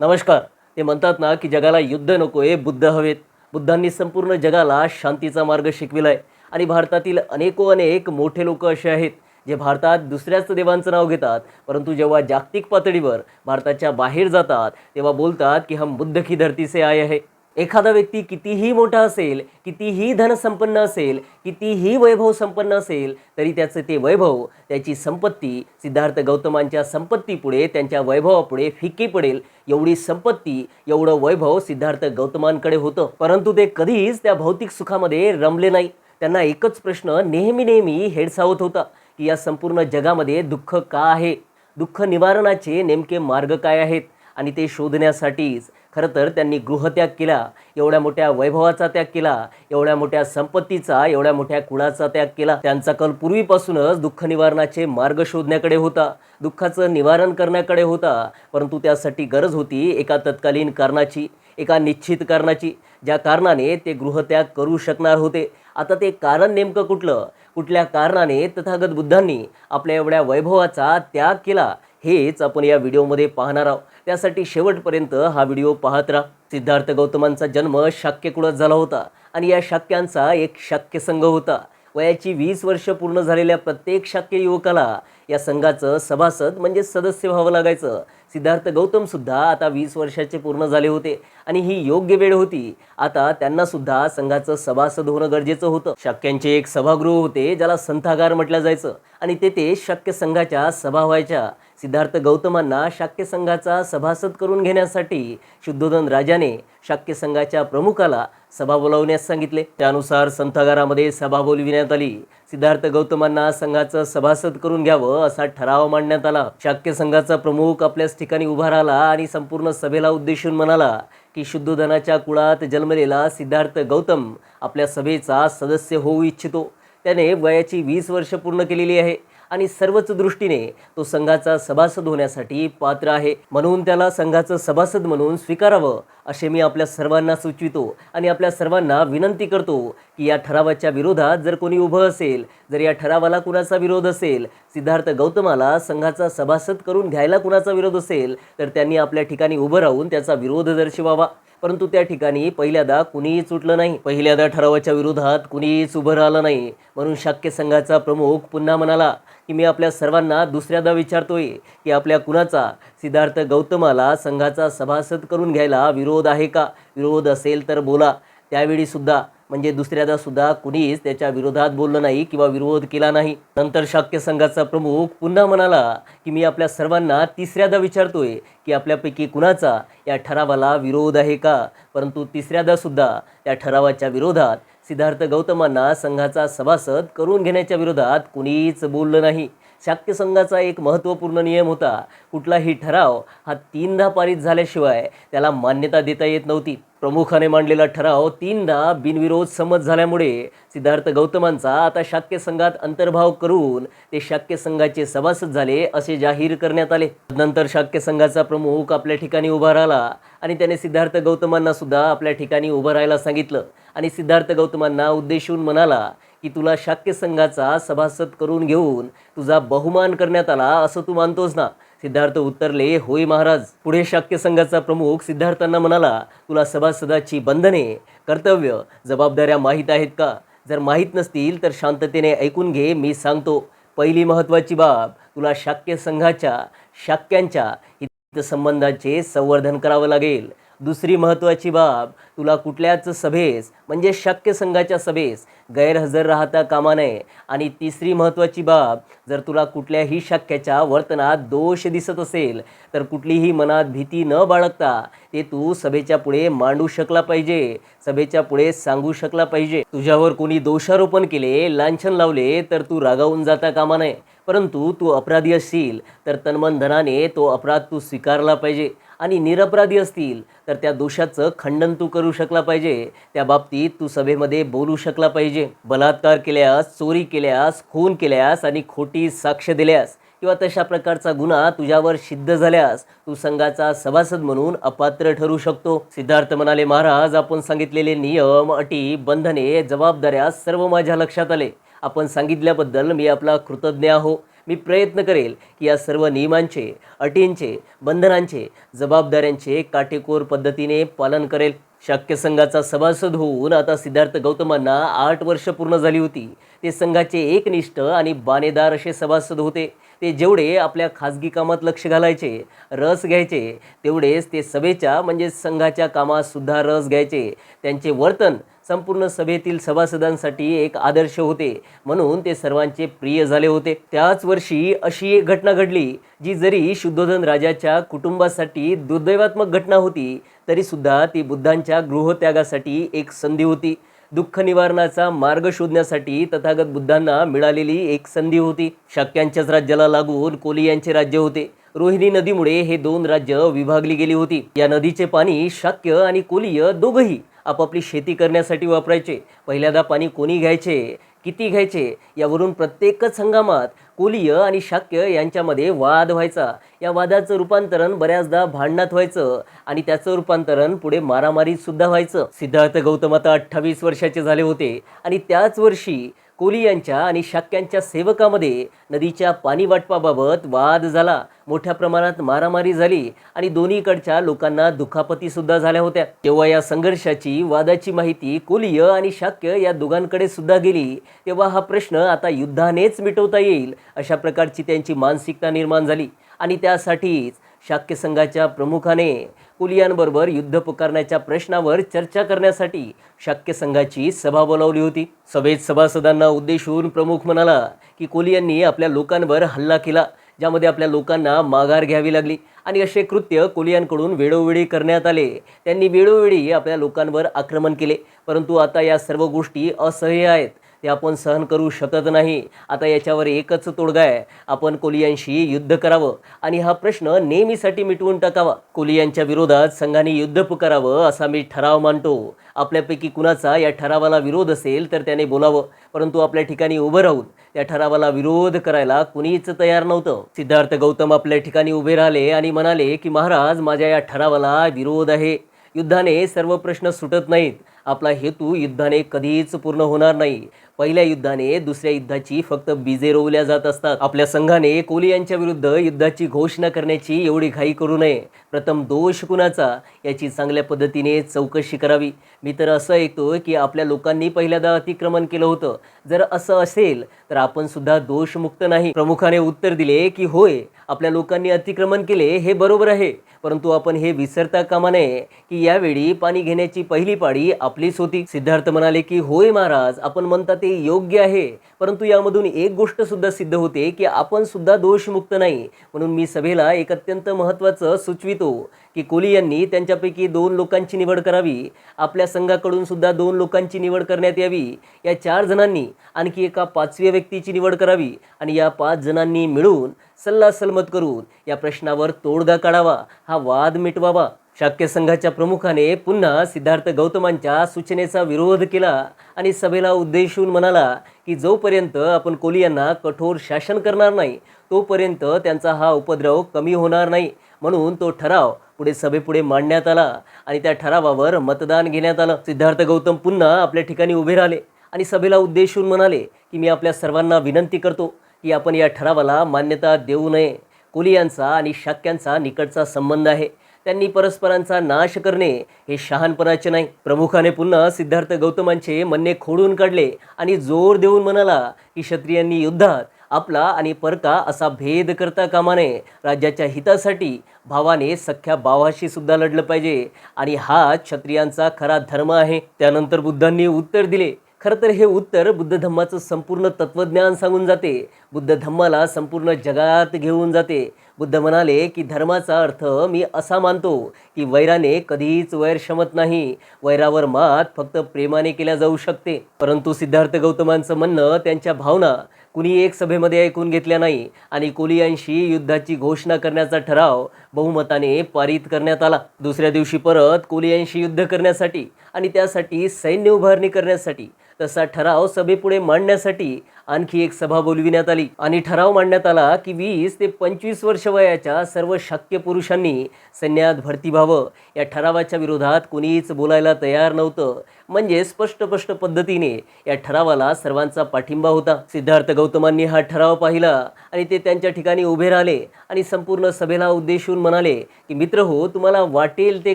नमस्कार. ते म्हणतात ना की जगाला युद्ध नकोय बुद्ध हवेत. बुद्धांनी संपूर्ण जगाला शांतीचा मार्ग शिकविलाय. आणि भारतातील अनेको अनेक मोठे लोक असे आहेत जे भारतात दुसऱ्याच देवांचं नाव घेतात. परंतु जेव्हा जागतिक पातळीवर भारताच्या बाहेर जातात तेव्हा बोलतात की हम बुद्ध की धरती से आय आहे एखादा व्यक्ती कितीही मोठा असेल कितीही धनसंपन्न असेल कितीही वैभव संपन्न असेल तरी त्याचं ते वैभव त्याची संपत्ती सिद्धार्थ गौतमांच्या संपत्तीपुढे त्यांच्या वैभवापुढे फिक्की पडेल. एवढी संपत्ती एवढं वैभव सिद्धार्थ गौतमांकडे होतं. परंतु ते कधीच त्या भौतिक सुखामध्ये रमले नाही. त्यांना एकच प्रश्न नेहमी नेहमी हेडसावत होता की या संपूर्ण जगामध्ये दुःख का आहे? दुःख निवारणाचे नेमके मार्ग काय आहेत? आणि ते शोधण्यासाठीच खरं तर त्यांनी गृहत्याग केला. एवढ्या मोठ्या वैभवाचा त्याग केला. एवढ्या मोठ्या संपत्तीचा एवढ्या मोठ्या कुळाचा त्याग केला. त्यांचा कल पूर्वीपासूनच दुःख निवारणाचे मार्ग शोधण्याकडे होता. दुःखाचं निवारण करण्याकडे होता. परंतु त्यासाठी गरज होती एका तत्कालीन कारणाची एका निश्चित कारणाची ज्या कारणाने ते गृहत्याग करू शकणार होते. आता ते कारण नेमकं कुठलं? कुठल्या कारणाने तथागत बुद्धांनी आपल्या एवढ्या वैभवाचा त्याग केला? हेच आपण या व्हिडिओमध्ये पाहणार आहोत. त्यासाठी शेवटपर्यंत हा व्हिडिओ पाहत राहा. सिद्धार्थ गौतमांचा जन्म शाक्य कुळात झाला होता आणि या शाक्यांचा एक शाक्य संघ होता. वयाची वीस वर्ष पूर्ण झालेल्या प्रत्येक शाक्य युवकाला या संघाचं सभासद म्हणजे सदस्य व्हावं लागायचं. सिद्धार्थ गौतम सुद्धा आता वीस वर्षाचे पूर्ण झाले होते आणि ही योग्य वेळ होती. आता त्यांना सुद्धा संघाचं सभासद होणं गरजेचं होतं. शाक्यांचे एक सभागृह होते ज्याला संथागार म्हटलं जायचं. आणि तेथे शाक्य संघाच्या सभा व्हायच्या. सिद्धार्थ गौतमांना शाक्य संघाचा सभासद करून घेण्यासाठी शुद्धोधन राजाने शाक्य संघाच्या प्रमुखाला सभा बोलावण्यास सांगितले. त्यानुसार संथागारामध्ये सभा बोलविण्यात आली. सिद्धार्थ गौतमांना संघाचं सभासद करून घ्यावं असा ठराव मांडण्यात आला. शाक्य संघाचा प्रमुख आपल्याच ठिकाणी उभा राहिला आणि संपूर्ण सभेला उद्देशून म्हणाला की शुद्धोधनाच्या कुळात जन्मलेला सिद्धार्थ गौतम आपल्या सभेचा सदस्य होऊ इच्छितो. त्याने वयाची वीस वर्ष पूर्ण केलेली आहे. आणि सर्वच दृष्टीने तो संघाचा सभासद होण्यासाठी पात्र आहे. म्हणून त्याला संघाचं सभासद म्हणून स्वीकारावं असे मी आपल्या सर्वांना सुचवितो आणि आपल्या सर्वांना विनंती करतो की या ठरावाच्या विरोधात जर कोणी उभं असेल जर या ठरावाला कुणाचा विरोध असेल सिद्धार्थ गौतमाला संघाचा सभासद करून घ्यायला कुणाचा विरोध असेल तर त्यांनी आपल्या ठिकाणी उभं राहून त्याचा विरोध दर्शवावा. परंतु त्या ठिकाणी पहिल्यांदा कुणीही सुटलं नाही. पहिल्यांदा ठरावाच्या विरोधात कुणीहीच उभं राहिलं नाही. म्हणून शाक्य संघाचा प्रमुख पुन्हा म्हणाला की मी आपल्या सर्वांना दुसऱ्यांदा विचारतोय की आपल्या कुणाचा सिद्धार्थ गौतमाला संघाचा सभासद करून घ्यायला विरोध आहे का? विरोध असेल तर बोला. त्यावेळीसुद्धा म्हणजे दुसऱ्यादा सुद्धा कुणीच त्याच्या विरोधात बोललं नाही किंवा विरोध केला नाही. नंतर शाक्य संघाचा प्रमुख पुन्हा म्हणाला की मी आपल्या सर्वांना तिसऱ्यादा विचारतोय की आपल्यापैकी कुणाचा या ठरावाला विरोध आहे का? परंतु तिसऱ्यादा सुद्धा त्या ठरावाच्या विरोधात सिद्धार्थ गौतमांना संघाचा सभासद करून घेण्याच्या विरोधात कुणीच बोललं नाही. शाक्य संघाचा एक महत्त्वपूर्ण नियम होता कुठलाही ठराव हा तीनदा पारित झाल्याशिवाय त्याला मान्यता देता येत नव्हती. प्रमुखाने मांडलेला ठराव तीनदा बिनविरोध संमत झाल्यामुळे सिद्धार्थ गौतमांचा आता शाक्य संघात अंतर्भाव करून ते शाक्य संघाचे सभासद झाले असे जाहीर करण्यात आले. नंतर शाक्य संघाचा प्रमुख आपल्या ठिकाणी उभा राहिला आणि त्याने सिद्धार्थ गौतमांना सुद्धा आपल्या ठिकाणी उभं राहायला सांगितलं. आणि सिद्धार्थ गौतमांना उद्देशून म्हणाला की तुला शाक्य संघाचा सभासद करून घेऊन तुझा बहुमान करण्यात आला असं तू मानतोस ना? सिद्धार्थ उत्तरले होय महाराज. पुढे शाक्य संघाचा प्रमुख सिद्धार्थांना म्हणाला तुला सभासदाची बंधने कर्तव्य जबाबदाऱ्या माहीत आहेत का? जर माहीत नसतील तर शांततेने ऐकून घे मी सांगतो. पहिली महत्त्वाची बाब तुला शाक्य संघाच्या शाक्यांच्या हितसंबंधाचे संवर्धन करावं लागेल. दुसरी महत्त्वाची बाब तुला कुठल्याच सभेस म्हणजे शक्य संघाच्या सभेस गैरहजर राहता कामा नये. आणि तिसरी महत्त्वाची बाब जर तुला कुठल्याही शक्याच्या वर्तनात दोष दिसत असेल तर कुठलीही मनात भीती न बाळगता ते तू सभेच्या पुढे मांडू शकला पाहिजे. सभेच्या पुढे सांगू शकला पाहिजे. तुझ्यावर कोणी दोषारोपण केले लांछन लावले तर तू रागावून जाता कामा नये. परंतु तू अपराधी असशील तर तन्मन धनाने तो अपराध तू स्वीकारला पाहिजे. आणि निरपराधी असतील तर त्या दोषाचं खंडन तू करू शकला पाहिजे. त्या बाबतीत तू सभेमध्ये बोलू शकला पाहिजे. बलात्कार केल्यास चोरी केल्यास खून केल्यास आणि खोटी साक्ष दिल्यास किंवा तशा प्रकारचा गुन्हा तुझ्यावर सिद्ध झाल्यास तू संघाचा सभासद म्हणून अपात्र ठरू शकतो. सिद्धार्थ म्हणाले महाराज आपण सांगितलेले नियम अटी बंधने जबाबदाऱ्या सर्व माझ्या लक्षात आले. आपण सांगितल्याबद्दल मी आपला कृतज्ञ आहो. मी प्रयत्न करेल की या सर्व नियमांचे अटींचे बंधनांचे जबाबदाऱ्यांचे काटेकोर पद्धतीने पालन करेल. शाक्य संघाचा सभासद होऊन आता सिद्धार्थ गौतमांना आठ वर्ष पूर्ण झाली होती. ते संघाचे एकनिष्ठ आणि बाणेदार असे सभासद होते. ते जेवढे आपल्या खाजगी कामात लक्ष घालायचे रस घ्यायचे तेवढेच ते सभेच्या म्हणजे संघाच्या कामात सुद्धा रस घ्यायचे. त्यांचे वर्तन संपूर्ण सभेतील सभासदांसाठी एक आदर्श होते. म्हणून ते सर्वांचे प्रिय झाले होते. त्याच वर्षी अशी एक घटना घडली जी जरी शुद्धोधन राजाच्या कुटुंबासाठी दुर्दैवात्मक घटना होती तरीसुद्धा ती बुद्धांच्या गृहत्यागासाठी एक संधी होती. दुःख निवारणाचा मार्ग शोधण्यासाठी तथागत बुद्धांना मिळालेली एक संधी होती. शाक्यांच्याच राज्याला लागून कोली यांचे राज्य होते. रोहिणी नदीमुळे हे दोन राज्य विभागली गेली होती. या नदीचे पाणी शाक्य आणि कोलीय दोघंही आपापली शेती करण्यासाठी वापरायचे. पहिल्यांदा पाणी कोणी घ्यायचे? किती घ्यायचे? यावरून प्रत्येकच हंगामात कोलीय आणि शाक्य यांच्यामध्ये वाद व्हायचा. या वादाचं रूपांतरण बऱ्याचदा भांडणात व्हायचं आणि त्याचं रूपांतरण पुढे मारामारीत सुद्धा व्हायचं. सिद्धार्थ गौतम आता अठ्ठावीस वर्षाचे झाले होते आणि त्याच वर्षी कोली यांच्या आणि शाक्यांच्या सेवकामध्ये नदीच्या पाणी वाटपाबाबत वाद झाला. मोठ्या प्रमाणात मारामारी झाली आणि दोन्हीकडच्या लोकांना दुखापतीसुद्धा झाल्या होत्या. तेव्हा या संघर्षाची वादाची माहिती कोलीय आणि शाक्य या दोघांकडे सुद्धा गेली तेव्हा हा प्रश्न आता युद्धानेच मिटवता येईल अशा प्रकारची त्यांची मानसिकता निर्माण झाली. आणि त्यासाठीच शाक्य संघाच्या प्रमुखाने कुलियांबरोबर युद्ध पुकारण्याच्या प्रश्नावर चर्चा करण्यासाठी शाक्य संघाची सभा बोलावली होती. सभेत सभासदांना उद्देशून प्रमुख म्हणाला की कोलियांनी आपल्या लोकांवर हल्ला केला ज्यामध्ये आपल्या लोकांना माघार घ्यावी लागली. आणि असे कृत्य कोलियांकडून वेळोवेळी करण्यात आले. त्यांनी वेळोवेळी आपल्या लोकांवर आक्रमण केले. परंतु आता या सर्व गोष्टी असह्य आहेत. ते आपण सहन करू शकत नाही. आता याच्यावर एकच तोडगा आहे. आपण कोलियांशी युद्ध करावं. आणि हा प्रश्न नेहमीसाठी मिटवून टाकावा. कोलियांच्या विरोधात संघाने युद्ध पुकारावं असा मी ठराव मानतो. आपल्यापैकी कुणाचा या ठरावाला विरोध असेल तर त्याने बोलावं. परंतु आपल्या ठिकाणी उभं राहून त्या ठरावाला विरोध करायला कुणीच तयार नव्हतं. सिद्धार्थ गौतम आपल्या ठिकाणी उभे राहिले आणि म्हणाले की महाराज माझ्या या ठरावाला विरोध आहे. युद्धाने सर्व प्रश्न सुटत नाहीत. आपला हेतू युद्धाने कधीच पूर्ण होणार नाही. पहिल्या युद्धाने दुसऱ्या युद्धाची फक्त बीजे रोवल्या जात असतात. आपल्या संघाने कोली यांच्या विरुद्ध युद्धाची घोषणा करण्याची एवढी घाई करू नये. प्रथम दोष कुणाचा? याची चांगल्या पद्धतीने चौकशी करावी. मी तर असं ऐकतो की आपल्या लोकांनी पहिल्यांदा अतिक्रमण केलं होतं. जर असं असेल तर आपण सुद्धा दोषमुक्त नाही. प्रमुखाने उत्तर दिले की होय आपल्या लोकांनी अतिक्रमण केले हे बरोबर आहे. परंतु आपण हे विसरता कामा नये की यावेळी पाणी घेण्याची पहिली पाळी आपलीच होती. सिद्धार्थ म्हणाले की होय महाराज आपण म्हणता ते योग्य आहे. परंतु यामधून एक गोष्ट सुद्धा सिद्ध होते की आपण सुद्धा दोषमुक्त नाही. म्हणून मी सभेला एक अत्यंत महत्त्वाचं सुचवितो की कोली यांनी त्यांच्यापैकी दोन लोकांची निवड करावी. आपल्या संघाकडून सुद्धा दोन लोकांची निवड करण्यात यावी. या चार जणांनी आणखी एका पाचव्या व्यक्तीची निवड करावी आणि या पाच जणांनी मिळून सल्ला सलमत करून या प्रश्नावर तोडगा काढावा हा वाद मिटवावा. शाक्य संघाच्या प्रमुखाने पुन्हा सिद्धार्थ गौतमांच्या सूचनेचा विरोध केला आणि सभेला उद्देशून म्हणाला की जोपर्यंत आपण कोली यांना कठोर शासन करणार नाही तोपर्यंत त्यांचा हा उपद्रव कमी होणार नाही. म्हणून तो ठराव पुढे सभेपुढे मांडण्यात आला आणि त्या ठरावावर मतदान घेण्यात आलं. सिद्धार्थ गौतम पुन्हा आपल्या ठिकाणी उभे राहिले आणि सभेला उद्देशून म्हणाले की मी आपल्या सर्वांना विनंती करतो की आपण या ठरावाला मान्यता देऊ नये. कोली यांचा आणि शाक्यांचा निकटचा संबंध आहे. त्यांनी परस्परांचा नाश करणे हे शहाणपणाचे नाही. प्रमुखाने पुन्हा सिद्धार्थ गौतमांचे म्हणणे खोडून काढले आणि जोर देऊन म्हणाला की क्षत्रियांनी युद्धात आपला आणि परका असा भेद करता कामा नये. राज्याच्या हितासाठी भावाने सख्या भावाशी सुद्धा लढलं पाहिजे आणि हा क्षत्रियांचा खरा धर्म आहे. त्यानंतर बुद्धांनी उत्तर दिले खरं तर हे उत्तर बुद्ध धम्माचं संपूर्ण तत्त्वज्ञान सांगून जाते. बुद्ध धम्माला संपूर्ण जगात घेऊन जाते. बुद्ध म्हणाले की धर्माचा अर्थ मी असा मानतो की वैराने कधीच वैर शमत नाही. वैरावर मात फक्त प्रेमाने केल्या जाऊ शकते. परंतु सिद्धार्थ गौतमांचं म्हणणं त्यांच्या भावना कुणी एक सभेमध्ये ऐकून घेतल्या नाही आणि कोलियांशी युद्धाची घोषणा करण्याचा ठराव बहुमताने पारित करण्यात आला. दुसऱ्या दिवशी परत कोलियांशी युद्ध करण्यासाठी आणि त्यासाठी सैन्य उभारणी करण्यासाठी तसा ठराव सभेपुढे मांडण्यासाठी आणखी एक सभा बोलविण्यात आली. आणि ठराव मांडण्यात आला की वीस ते पंचवीस वर्ष वयाच्या सर्व शक्य पुरुषांनी सैन्यात भरती व्हावं. या ठरावाच्या विरोधात कोणीच बोलायला तयार नव्हतं. म्हणजे स्पष्ट स्पष्ट पद्धतीने या ठरावाला सर्वांचा पाठिंबा होता. सिद्धार्थ गौतमांनी हा ठराव पाहिला आणि ते त्यांच्या ठिकाणी उभे राहिले आणि संपूर्ण सभेला उद्देशून म्हणाले की मित्र हो तुम्हाला वाटेल ते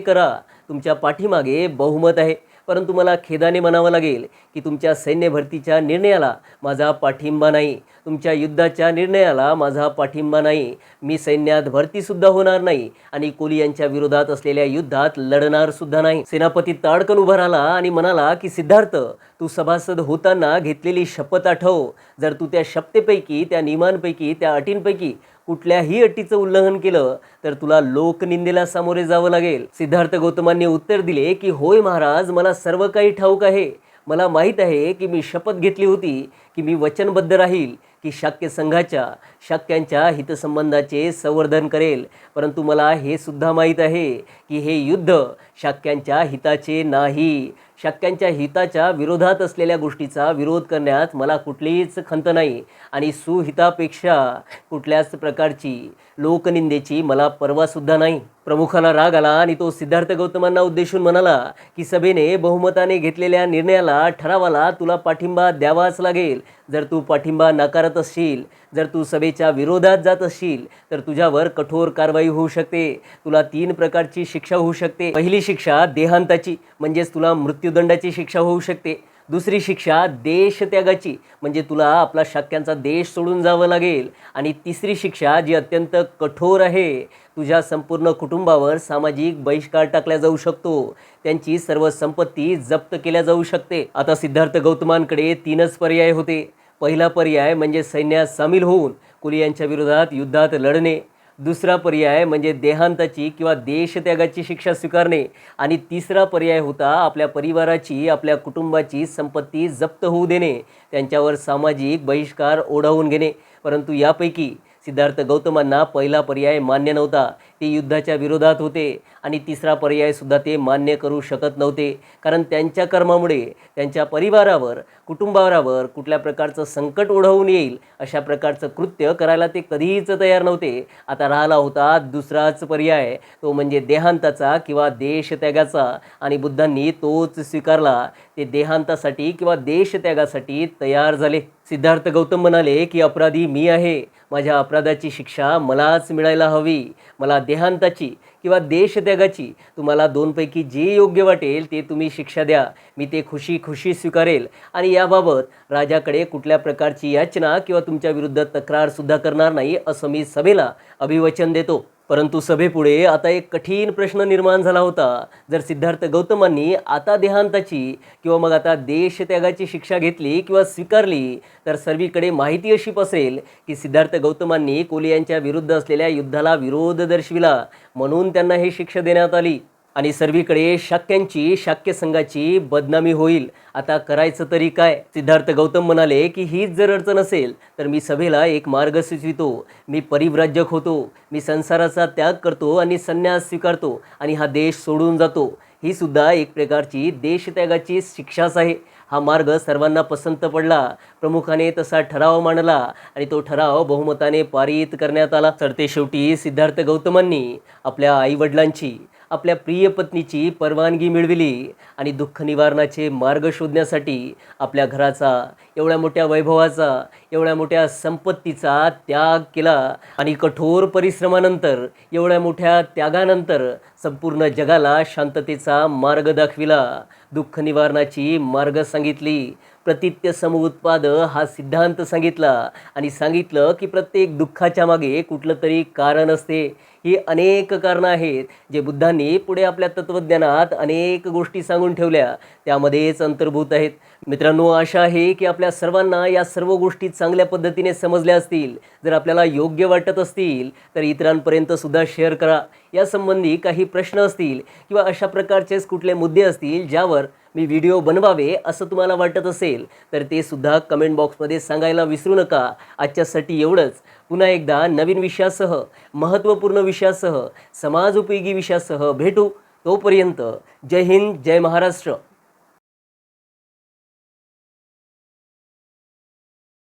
करा. तुमच्या पाठीमागे बहुमत आहे. परंतु मला खेदाने म्हणावं लागेल की तुमच्या सैन्य भरतीच्या निर्णयाला माझा पाठिंबा नाही. तुमच्या युद्धाच्या निर्णयाला माझा पाठिंबा नाही. मी सैन्यात भरतीसुद्धा होणार नाही आणि कोली यांच्या विरोधात असलेल्या युद्धात लढणारसुद्धा नाही. सेनापती ताडकन उभा राहिला आणि म्हणाला की सिद्धार्थ तू सभासद होताना घेतलेली शपथ आठव. जर तू त्या शपथेपैकी त्या नियमांपैकी त्या अटींपैकी कुठल्याही अटीचं उल्लंघन केलं तर तुला लोकनिंदेला सामोरे जावं लागेल. सिद्धार्थ गौतमांनी उत्तर दिले की होय महाराज मला सर्व काही ठाऊक आहे. मला माहीत आहे की मी शपथ घेतली होती की मी वचनबद्ध राहील. की शाक्य संघाच्या शाक्यांच्या हितसंबंधाचे संवर्धन करेल. परंतु मला हे सुद्धा माहीत आहे की हे युद्ध शाक्यांच्या हिताचे नाही. शाक्यांच्या हिताच्या विरोधात असलेल्या गोष्टीचा विरोध करण्यात मला कुठलीच खंत नाही. आणि सुहितापेक्षा कुठल्याच प्रकारची लोकनिंदेची मला पर्वासुद्धा नाही. प्रमुखाला राग आला आणि तो सिद्धार्थ गौतमांना उद्देशून म्हणाला की सभेने बहुमताने घेतलेल्या निर्णयाला ठरावाला तुला पाठिंबा द्यावाच लागेल. जर तू पाठिंबा नाकारत असशील जर तू सभेच्या विरोधात जात असशील तर तुझ्यावर कठोर कारवाई होऊ शकते. तुला तीन प्रकारची शिक्षा होऊ शकते. पहिली शिक्षा देहांताची म्हणजेच तुला मृत्यूदंडाची शिक्षा होऊ शकते. दुसरी शिक्षा देशत्यागाची म्हणजे तुला आपला शाक्यांचा देश सोडून जावं लागेल. आणि तिसरी शिक्षा जी अत्यंत कठोर आहे तुझ्या संपूर्ण कुटुंबावर सामाजिक बहिष्कार टाकला जाऊ शकतो. त्यांची सर्व संपत्ती जप्त केल्या जाऊ शकते. आता सिद्धार्थ गौतमांकडे तीनच पर्याय होते. पहिला पर्याय म्हणजे सैन्यात सामील होऊन कुली यांच्या विरोधात युद्धात लढणे. दुसरा पर्याय म्हणजे देहांताची किंवा देशत्यागाची शिक्षा स्वीकारणे. आणि तिसरा पर्याय होता आपल्या परिवाराची आपल्या कुटुंबाची संपत्ती जप्त होऊ देणे. त्यांच्यावर सामाजिक बहिष्कार ओढावून घेणे. परंतु यापैकी सिद्धार्थ गौतमांना पहिला पर्याय मान्य नव्हता. ते युद्धाच्या विरोधात होते आणि तिसरा पर्यायसुद्धा ते मान्य करू शकत नव्हते. कारण त्यांच्या कर्मामुळे त्यांच्या परिवारावर कुटुंबावरावर कुठल्या प्रकारचं संकट ओढवून येईल अशा प्रकारचं कृत्य करायला ते कधीच तयार नव्हते. आता राहिला होता दुसराच पर्याय तो म्हणजे देहांताचा किंवा देशत्यागाचा. आणि बुद्धांनी तोच स्वीकारला. ते देहांतासाठी किंवा देशत्यागासाठी तयार झाले. सिद्धार्थ गौतम म्हणाले की अपराधी मी आहे. माझ्या अपराधाची शिक्षा मलाच मिळायला हवी. मला देहांताची किंवा देशत्यागाची तुम्हाला दोनपैकी जे योग्य वाटेल ते तुम्ही शिक्षा द्या. मी ते खुशी खुशी स्वीकारेल. आणि याबाबत राजाकडे कुठल्या प्रकारची याचना किंवा तुमच्या विरुद्ध तक्रारसुद्धा करणार नाही असं मी सभेला अभिवचन देतो. परंतु सभेपुढे आता एक कठीण प्रश्न निर्माण झाला होता. जर सिद्धार्थ गौतमांनी आता देहांताची किंवा मग आता देशत्यागाची शिक्षा घेतली किंवा स्वीकारली तर सर्वीकडे माहिती अशी पसरेल की सिद्धार्थ गौतमांनी कोली यांच्या विरुद्ध असलेल्या युद्धाला विरोध दर्शविला म्हणून त्यांना ही शिक्षा देण्यात आली. आणि सर्वीकडे शाक्यांची शाक्य संघाची बदनामी होईल. आता करायचं तरी काय? सिद्धार्थ गौतम म्हणाले की हीच जर अडचण असेल तर मी सभेला एक मार्ग सुचवितो. मी परिव्राजक होतो. मी संसाराचा त्याग करतो आणि संन्यास स्वीकारतो आणि हा देश सोडून जातो. ही सुद्धा एक प्रकारची देशत्यागाची शिक्षाच आहे. हा मार्ग सर्वांना पसंत पडला. प्रमुखाने तसा ठराव मांडला आणि तो ठराव बहुमताने पारित करण्यात आला. तर ते शेवटी सिद्धार्थ गौतमांनी आपल्या आईवडिलांची. आपल्या प्रिय पत्नीची परवानगी मिळविली आणि दुःख निवारणाचे मार्ग शोधण्यासाठी आपल्या घराचा एवढ्या मोठ्या वैभवाचा एवढ्या मोठ्या संपत्तीचा त्याग केला आणि कठोर परिश्रमानंतर एवढ्या मोठ्या त्यागानंतर संपूर्ण जगाला शांततेचा मार्ग दाखविला. दुःख निवारणाची मार्ग सांगितली. प्रतित्य समुत्पाद हा सिद्धांत सांगितला. आणि सांगितलं की प्रत्येक दुःखाच्या मागे कुठलं तरी कारण असते. ही अनेक कारणं आहेत जे बुद्धांनी पुढे आपल्या तत्त्वज्ञानात अनेक गोष्टी सांगून ठेवल्या. त्यामध्येच अंतर्भूत आहेत. मित्रांनो आशा आहे की आपल्या सर्वांना या सर्व गोष्टी चांगल्या पद्धतीने समजल्या असतील. जर आपल्याला योग्य वाटत असतील तर इतरांपर्यंत सुद्धा शेअर करा. यासंबंधी काही प्रश्न असतील किंवा अशा प्रकारचेच कुठले मुद्दे असतील ज्यावर मी व्हिडिओ बनवावे असं तुम्हाला वाटत असेल तर ते सुद्धा कमेंट बॉक्समध्ये सांगायला विसरू नका. आजच्यासाठी एवढंच. पुन्हा एकदा नवीन विषयासह महत्त्वपूर्ण विषयासह समाज उपयोगी विषयासह भेटू. तोपर्यंत जय हिंद जय महाराष्ट्र.